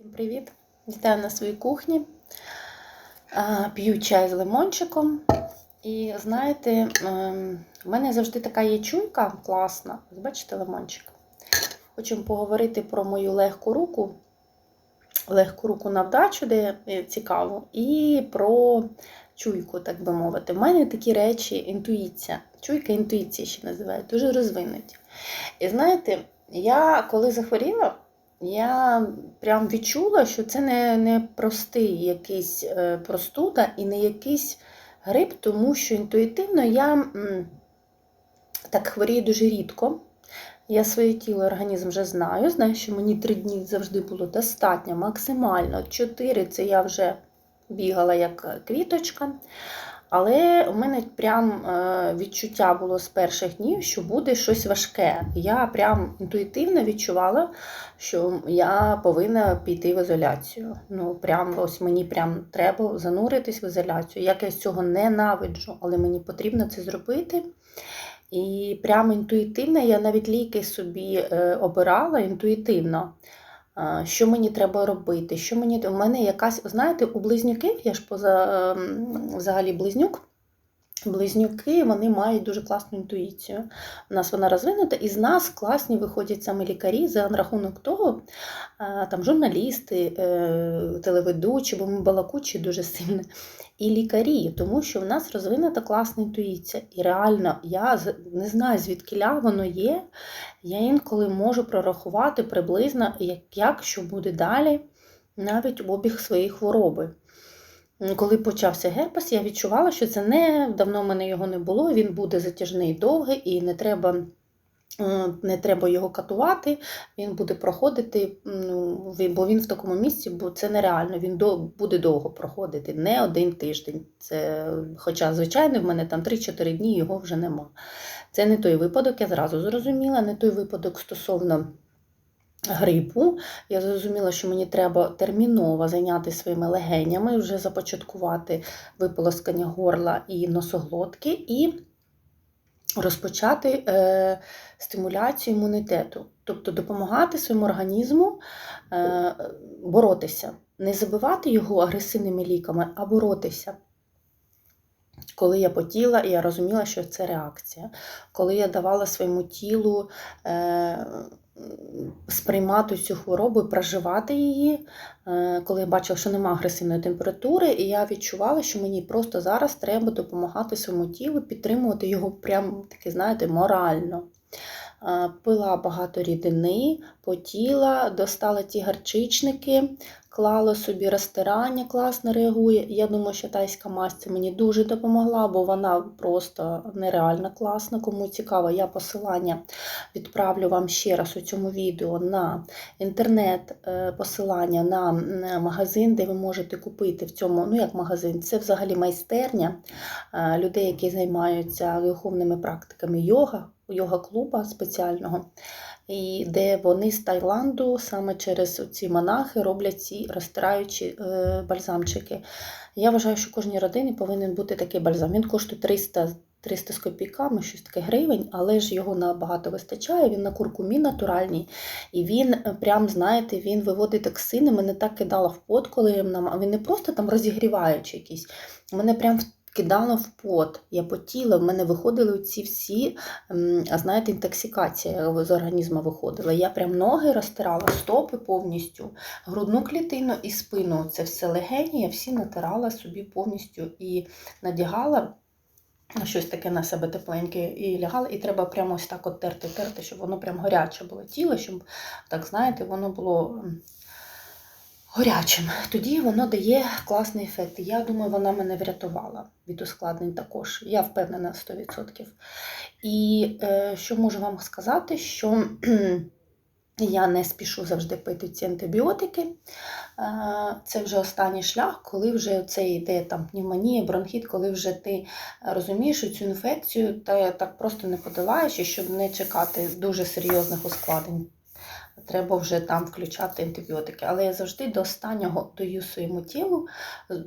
Всім привіт! Вітаю на своїй кухні. П'ю чай з лимончиком. І знаєте, ем, в мене завжди така є чуйка класна. Бачите, лимончик. Хочу поговорити про мою легку руку. Легку руку на вдачу, де е, цікаво, і про чуйку, так би мовити. У мене такі речі, інтуїція. Чуйка інтуїції ще називають, дуже розвинуті. І знаєте, я коли захворіла, я прям відчула, що це не, не простий якийсь е, простуда і не якийсь грип, тому що інтуїтивно я так хворію дуже рідко. Я своє тіло, організм вже знаю. Знаю, що мені три дні завжди було достатньо, максимально. Чотири це я вже бігала як квіточка. Але у мене прям е, відчуття було з перших днів, що буде щось важке. Я прям інтуїтивно відчувала, що я повинна піти в ізоляцію. Ну, прям ось мені прям треба зануритись в ізоляцію. Як я з цього ненавиджу, але мені потрібно це зробити. І прямо інтуїтивно я навіть ліки собі е, обирала інтуїтивно. Що мені треба робити? Що мені У мене якась, знаєте, у близнюків, я ж поза ем, взагалі близнюк. Близнюки вони мають дуже класну інтуїцію. У нас вона розвинута, і з нас класні виходять саме лікарі за рахунок того, там журналісти, е, телеведучі, бо ми балакучі дуже сильно, і лікарі, тому що в нас розвинута класна інтуїція. І реально, я не знаю, звідки воно є. Я інколи можу прорахувати приблизно, як, як що буде далі, навіть обіг своєї хвороби. Коли почався герпес, я відчувала, що це не давно в мене його не було. Він буде затяжний довгий і не треба. е, Не треба його катувати, він буде проходити, ну, бо він в такому місці, бо це нереально, він до, буде довго проходити, не один тиждень. Це, хоча, звичайно, в мене там 3-4 дні його вже нема. Це не той випадок, я зразу зрозуміла, не той випадок стосовно грипу. Я зрозуміла, що мені треба терміново зайнятися своїми легенями, вже започаткувати виполоскання горла і носоглотки, і розпочати е, стимуляцію імунітету, тобто допомагати своєму організму е, боротися, не забивати його агресивними ліками, а боротися. Коли я потіла, і я розуміла, що це реакція. Коли я давала своєму тілу е, сприймати цю хворобу проживати її, е, коли я бачила, що немає агресивної температури, і я відчувала, що мені просто зараз треба допомагати своєму тілу, підтримувати його прям таки, знаєте, морально. Е, Пила багато рідини, потіла, достала ті гарчичники, клала собі розтирання, класно реагує. Я думаю, що тайська мазь мені дуже допомогла, бо вона просто нереально класна. Кому цікаво, я посилання відправлю вам ще раз у цьому відео на інтернет, е, на магазин, де ви можете купити в цьому, ну як магазин, це взагалі майстерня е, людей, які займаються духовними практиками йога, йога-клуба спеціального. І де вони з Таїланду саме через ці монахи роблять ці розтираючі е, бальзамчики. Я вважаю, що кожній родині повинен бути такий бальзам. Він коштує 300 300 з копійками, щось таке гривень, але ж його набагато вистачає. Він на куркумі натуральний. І він е, прям, знаєте, він виводить токсини. Мене так кидало в пот, коли я нам. Він не просто там розігріваючи якийсь. Мене прям кидало в пот. Я потіла, в мене виходили ці всі, знаєте, інтоксикація з організму виходила. Я прям ноги розтирала, стопи повністю, грудну клітину і спину. Це все легені, я всі натирала собі повністю і надягала. Щось таке на себе тепленьке і лягала, і треба прямо ось так от терти, терти, щоб воно прям гаряче було тіло, щоб, так знаєте, воно було горячим. Тоді воно дає класний ефект. Я думаю, вона мене врятувала від ускладнень також. Я впевнена 100%. І е, що можу вам сказати, що я не спішу завжди пити ці антибіотики. Е, Це вже останній шлях, коли вже це йде там пневмонія, бронхіт, коли вже ти розумієш, цю інфекцію та так просто не подолаєш, і щоб не чекати дуже серйозних ускладнень. Треба вже там включати антибіотики. Але я завжди до останнього даю своєму тілу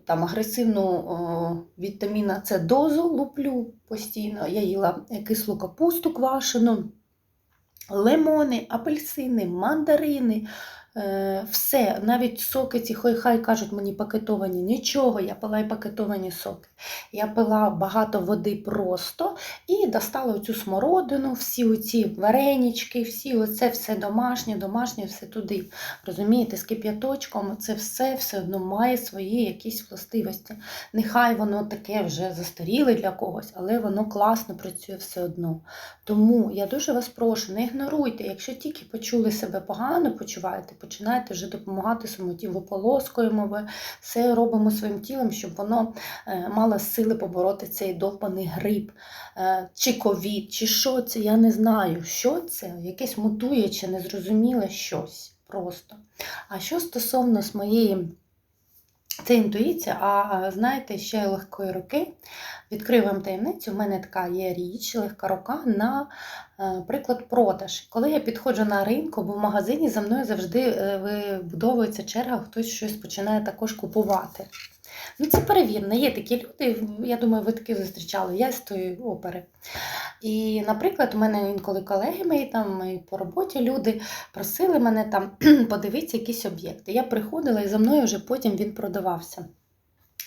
там агресивну о, вітаміна С дозу луплю постійно. Я їла кислу капусту квашену, лимони, апельсини, мандарини, Е, Все, навіть соки ці, хай, хай кажуть мені пакетовані, нічого, я пила і пакетовані соки. Я пила багато води просто і достала оцю смородину, всі оці варенички, всі оце все домашнє, домашнє, все туди. Розумієте, з кип'яточком це все все одно має свої якісь властивості. Нехай воно таке вже застаріле для когось, але воно класно працює все одно. Тому я дуже вас прошу, не ігноруйте, якщо тільки почули себе погано, почуваєте, починайте вже допомагати своєму тілу, виполоскуємо, ви все робимо своїм тілом, щоб воно е, мало сили побороти цей довбаний грип, е, чи ковід, чи що це, я не знаю, що це, якесь мутує чи незрозуміле щось просто. А що стосовно з моєї це інтуїція, а знаєте, ще легкої руки. Відкрию вам таємницю, у мене така є річ, легка рука на е, приклад продаж. Коли я підходжу на ринку бо в магазині, за мною завжди е, вибудовується черга, хтось щось починає також купувати. Ну, це перевірно, є такі люди, я думаю, ви таки зустрічали, я з тої опери. І, наприклад, у мене інколи колеги мої там і по роботі люди просили мене там подивитися якісь об'єкти. Я приходила і за мною вже потім він продавався.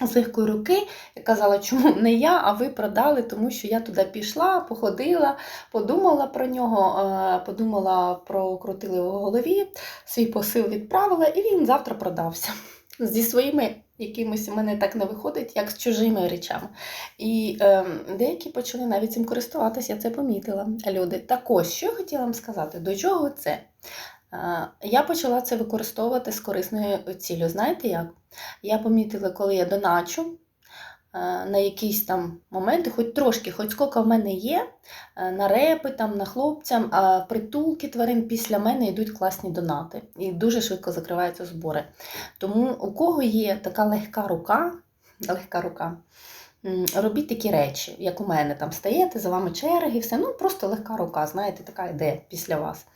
З легкої руки я казала, чому не я, а ви продали, тому що я туди пішла, походила, подумала про нього, е, подумала, прокрутила його в голові, свій посил відправила, і він завтра продався зі своїми якимись у мене так не виходить, як з чужими речами. І е, деякі почали навіть цим користуватися, я це помітила. Люди. Так ось, що я хотіла вам сказати, до чого це? Е, я почала це використовувати з корисною ціллю. Знаєте як? Я помітила, коли я доначу. Е, На якісь там моменти, хоч трошки, хоч скільки в мене є, е, на репи, там, на хлопцям, а притулки тварин після мене йдуть класні донати. І дуже швидко закриваються збори. Тому у кого є така легка рука, легка рука, робіть такі речі, як у мене там стаєте, за вами черги, все. Ну, просто легка рука, знаєте, така йде після вас.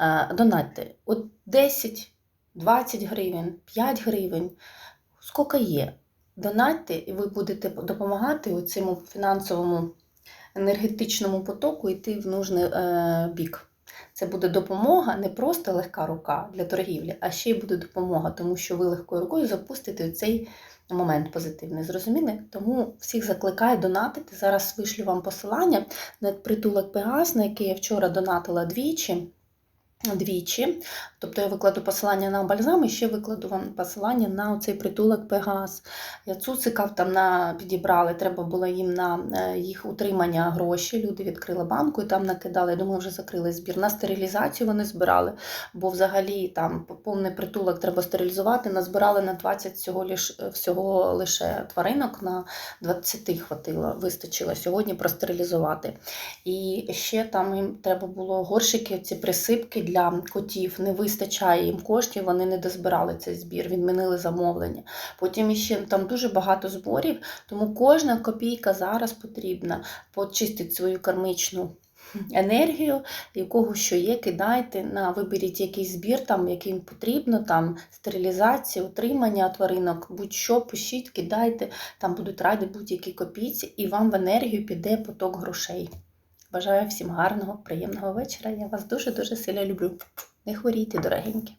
Е, Донатьте. От 10, 20 гривень, 5 гривень, скільки є. Донатьте, і ви будете допомагати у цьому фінансовому енергетичному потоку йти в нужний е, бік. Це буде допомога, не просто легка рука для торгівлі, а ще й буде допомога, тому що ви легкою рукою запустите цей момент позитивний. Зрозуміли? Тому всіх закликаю донатити. Зараз вишлю вам посилання на притулок Пегас, на який я вчора донатила двічі. Двічі, тобто я викладу посилання на бальзам і ще викладу вам посилання на цей притулок Пегас. Я цуцикав там на підібрали, треба було їм на е, їх утримання гроші. Люди відкрили банку і там накидали. Я думаю, вже закрили збір. На стерилізацію вони збирали, бо взагалі там повний притулок треба стерилізувати. Назбирали на 20 всього, лиш, всього лише тваринок, на 20 хватило, вистачило сьогодні простерилізувати. І ще там їм треба було горщики, ці присипки для котів. Не вистачає їм коштів, вони не дозбирали цей збір, відмінили замовлення. Потім ще там дуже багато зборів, тому кожна копійка зараз потрібна почистити свою кармичну. Енергію, якого що є, кидайте на виберіть якийсь збір, там, який потрібно, там стерилізація, утримання тваринок, будь-що, пишіть, кидайте, там будуть раді будь-які копійці, і вам в енергію піде поток грошей. Бажаю всім гарного, приємного вечора. Я вас дуже-дуже сильно люблю. Не хворійте, дорогенькі.